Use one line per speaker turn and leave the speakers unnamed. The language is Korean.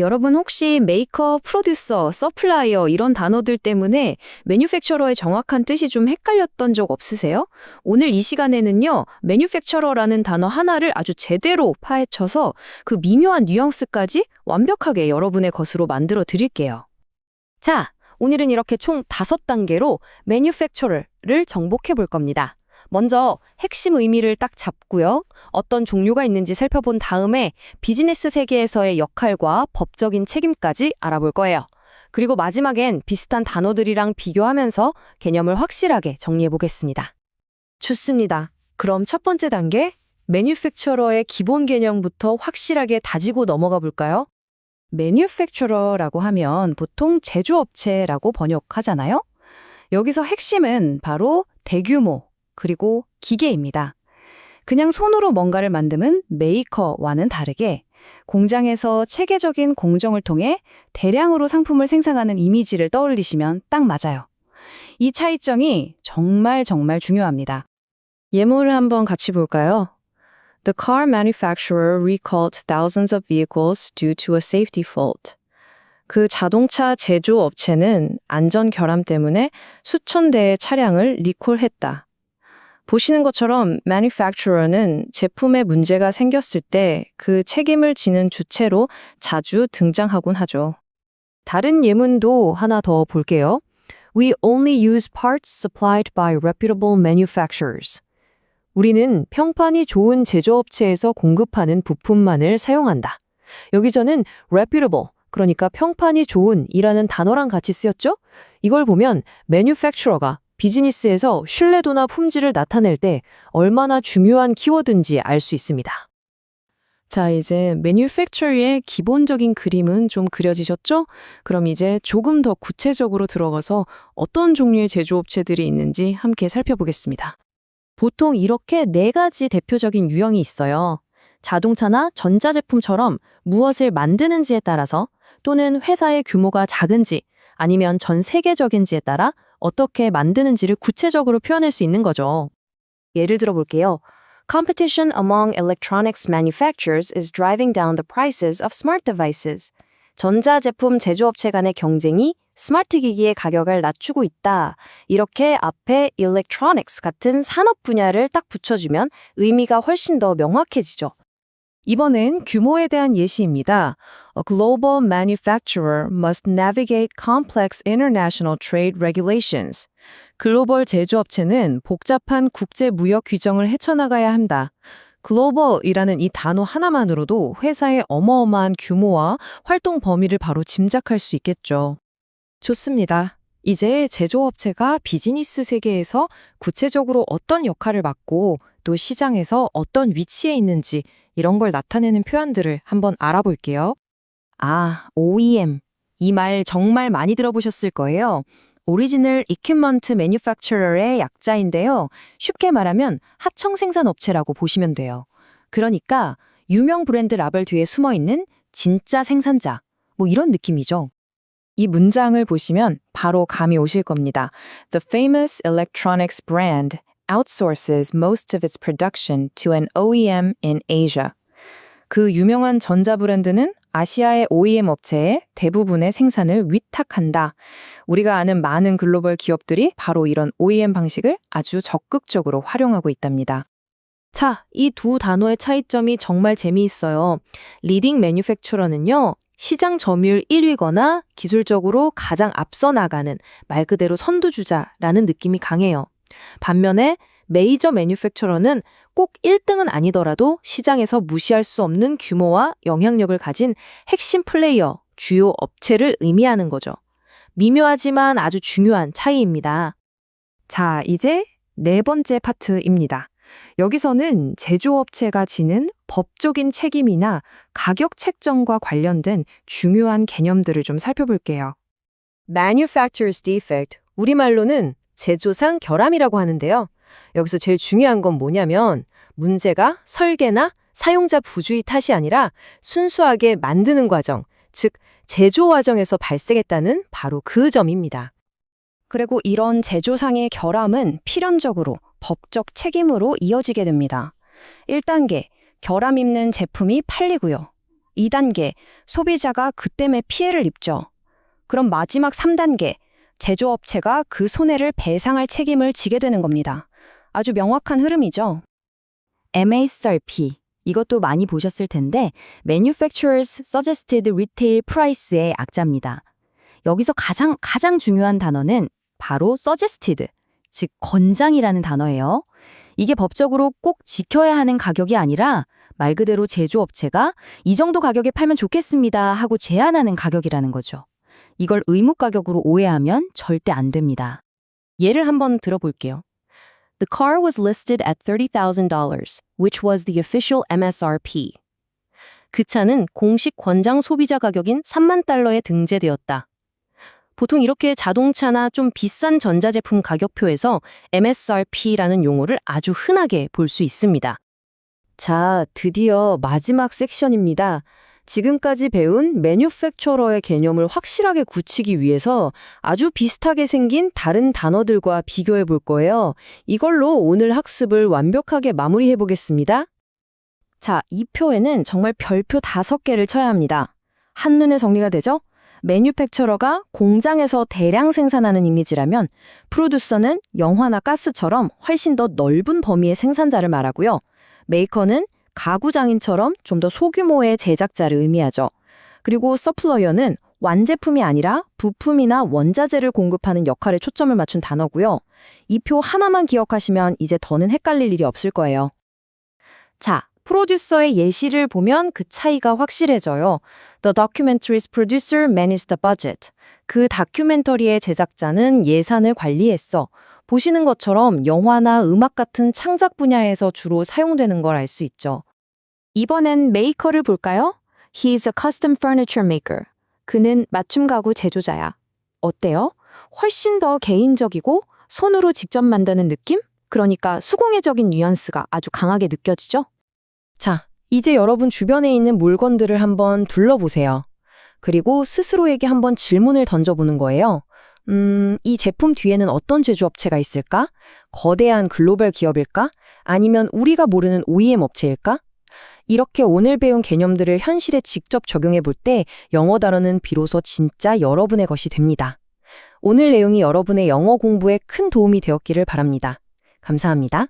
여러분 혹시 메이커, 프로듀서, 서플라이어 이런 단어들 때문에 매뉴팩처러의 정확한 뜻이 좀 헷갈렸던 적 없으세요? 오늘 이 시간에는요, 매뉴팩처러라는 단어 하나를 아주 제대로 파헤쳐서 그 미묘한 뉘앙스까지 완벽하게 여러분의 것으로 만들어 드릴게요.
자, 오늘은 이렇게 총 다섯 단계로 manufacturer를 정복해 볼 겁니다. 먼저 핵심 의미를 딱 잡고요. 어떤 종류가 있는지 살펴본 다음에 비즈니스 세계에서의 역할과 법적인 책임까지 알아볼 거예요. 그리고 마지막엔 비슷한 단어들이랑 비교하면서 개념을 확실하게 정리해 보겠습니다. 좋습니다. 그럼 첫 번째 단계, 매뉴팩처러의 기본 개념부터 확실하게 다지고 넘어가 볼까요?
매뉴팩처러라고 하면 보통 제조업체라고 번역하잖아요? 여기서 핵심은 바로 대규모, 그리고 기계입니다. 그냥 손으로 뭔가를 만드는 메이커와는 다르게 공장에서 체계적인 공정을 통해 대량으로 상품을 생산하는 이미지를 떠올리시면 딱 맞아요. 이 차이점이 정말 정말 중요합니다.
예문을 한번 같이 볼까요? The car manufacturer recalled thousands of vehicles due to a safety fault. 그 자동차 제조 업체는 안전 결함 때문에 수천 대의 차량을 리콜했다. 보시는 것처럼 manufacturer는 제품에 문제가 생겼을 때 그 책임을 지는 주체로 자주 등장하곤 하죠. 다른 예문도 하나 더 볼게요. We only use parts supplied by reputable manufacturers. 우리는 평판이 좋은 제조업체에서 공급하는 부품만을 사용한다. 여기 저는 reputable, 그러니까 평판이 좋은 이라는 단어랑 같이 쓰였죠? 이걸 보면 manufacturer가 비즈니스에서 신뢰도나 품질을 나타낼 때 얼마나 중요한 키워드인지 알 수 있습니다. 자, 이제 manufacturer의 기본적인 그림은 좀 그려지셨죠? 그럼 이제 조금 더 구체적으로 들어가서 어떤 종류의 제조업체들이 있는지 함께 살펴보겠습니다. 보통 이렇게 네 가지 대표적인 유형이 있어요. 자동차나 전자제품처럼 무엇을 만드는지에 따라서 또는 회사의 규모가 작은지 아니면 전 세계적인지에 따라 어떻게 만드는지를 구체적으로 표현할 수 있는 거죠. 예를 들어 볼게요. Competition among electronics manufacturers is driving down the prices of smart devices. 전자제품 제조업체 간의 경쟁이 스마트 기기의 가격을 낮추고 있다. 이렇게 앞에 electronics 같은 산업 분야를 딱 붙여주면 의미가 훨씬 더 명확해지죠. 이번엔 규모에 대한 예시입니다. A global manufacturer must navigate complex international trade regulations. 글로벌 제조업체는 복잡한 국제 무역 규정을 헤쳐나가야 한다. 글로벌이라는 이 단어 하나만으로도 회사의 어마어마한 규모와 활동 범위를 바로 짐작할 수 있겠죠. 좋습니다. 이제 제조업체가 비즈니스 세계에서 구체적으로 어떤 역할을 맡고 또 시장에서 어떤 위치에 있는지 이런 걸 나타내는 표현들을 한번 알아볼게요. 아, OEM. 이 말 정말 많이 들어보셨을 거예요. Original Equipment Manufacturer의 약자인데요. 쉽게 말하면 하청 생산 업체라고 보시면 돼요. 그러니까 유명 브랜드 라벨 뒤에 숨어 있는 진짜 생산자. 뭐 이런 느낌이죠. 이 문장을 보시면 바로 감이 오실 겁니다. The famous electronics brand outsources most of its production to an OEM in Asia. 그 유명한 전자 브랜드는 아시아의 OEM 업체에 대부분의 생산을 위탁한다. 우리가 아는 많은 글로벌 기업들이 바로 이런 OEM 방식을 아주 적극적으로 활용하고 있답니다. 자, 이 두 단어의 차이점이 정말 재미있어요. 리딩 매뉴팩처러는요, 시장 점유율 1위거나 기술적으로 가장 앞서 나가는 말 그대로 선두주자라는 느낌이 강해요. 반면에 메이저 매뉴팩처러는 꼭 1등은 아니더라도 시장에서 무시할 수 없는 규모와 영향력을 가진 핵심 플레이어, 주요 업체를 의미하는 거죠. 미묘하지만 아주 중요한 차이입니다. 자, 이제 네 번째 파트입니다. 여기서는 제조업체가 지는 법적인 책임이나 가격 책정과 관련된 중요한 개념들을 좀 살펴볼게요. Manufacturer's defect, 우리말로는 제조상 결함이라고 하는데요. 여기서 제일 중요한 건 뭐냐면 문제가 설계나 사용자 부주의 탓이 아니라 순수하게 만드는 과정, 즉 제조 과정에서 발생했다는 바로 그 점입니다. 그리고 이런 제조상의 결함은 필연적으로 법적 책임으로 이어지게 됩니다. 1단계, 결함 있는 제품이 팔리고요. 2단계, 소비자가 그 때문에 피해를 입죠. 그럼 마지막 3단계, 제조업체가 그 손해를 배상할 책임을 지게 되는 겁니다. 아주 명확한 흐름이죠.
MSRP. 이것도 많이 보셨을 텐데 Manufacturers Suggested Retail Price의 약자입니다. 여기서 가장 가장 중요한 단어는 바로 suggested, 즉 권장이라는 단어예요. 이게 법적으로 꼭 지켜야 하는 가격이 아니라 말 그대로 제조업체가 이 정도 가격에 팔면 좋겠습니다 하고 제안하는 가격이라는 거죠. 이걸 의무 가격으로 오해하면 절대 안 됩니다.
예를 한번 들어볼게요. The car was listed at $30,000, which was the official MSRP. 그 차는 공식 권장 소비자 가격인 3만 달러에 등재되었다. 보통 이렇게 자동차나 좀 비싼 전자제품 가격표에서 MSRP라는 용어를 아주 흔하게 볼 수 있습니다. 자, 드디어 마지막 섹션입니다. 지금까지 배운 매뉴팩처러의 개념을 확실하게 굳히기 위해서 아주 비슷하게 생긴 다른 단어들과 비교해 볼 거예요. 이걸로 오늘 학습을 완벽하게 마무리해 보겠습니다. 자, 이 표에는 정말 별표 다섯 개를 쳐야 합니다. 한눈에 정리가 되죠? 매뉴팩처러가 공장에서 대량 생산하는 이미지라면 프로듀서는 영화나 가스처럼 훨씬 더 넓은 범위의 생산자를 말하고요. 메이커는 가구 장인처럼 좀 더 소규모의 제작자를 의미하죠. 그리고 서플러이어는 완제품이 아니라 부품이나 원자재를 공급하는 역할에 초점을 맞춘 단어고요. 이 표 하나만 기억하시면 이제 더는 헷갈릴 일이 없을 거예요. 자, 프로듀서의 예시를 보면 그 차이가 확실해져요. The documentary's producer managed the budget. 그 다큐멘터리의 제작자는 예산을 관리했어. 보시는 것처럼 영화나 음악 같은 창작 분야에서 주로 사용되는 걸 알 수 있죠. 이번엔 메이커를 볼까요? He is a custom furniture maker. 그는 맞춤 가구 제조자야. 어때요? 훨씬 더 개인적이고 손으로 직접 만드는 느낌? 그러니까 수공예적인 뉘앙스가 아주 강하게 느껴지죠? 자, 이제 여러분 주변에 있는 물건들을 한번 둘러보세요. 그리고 스스로에게 한번 질문을 던져보는 거예요. 음, 이 제품 뒤에는 어떤 제조업체가 있을까? 거대한 글로벌 기업일까? 아니면 우리가 모르는 OEM 업체일까? 이렇게 오늘 배운 개념들을 현실에 직접 적용해 볼 때 영어 단어는 비로소 진짜 여러분의 것이 됩니다. 오늘 내용이 여러분의 영어 공부에 큰 도움이 되었기를 바랍니다. 감사합니다.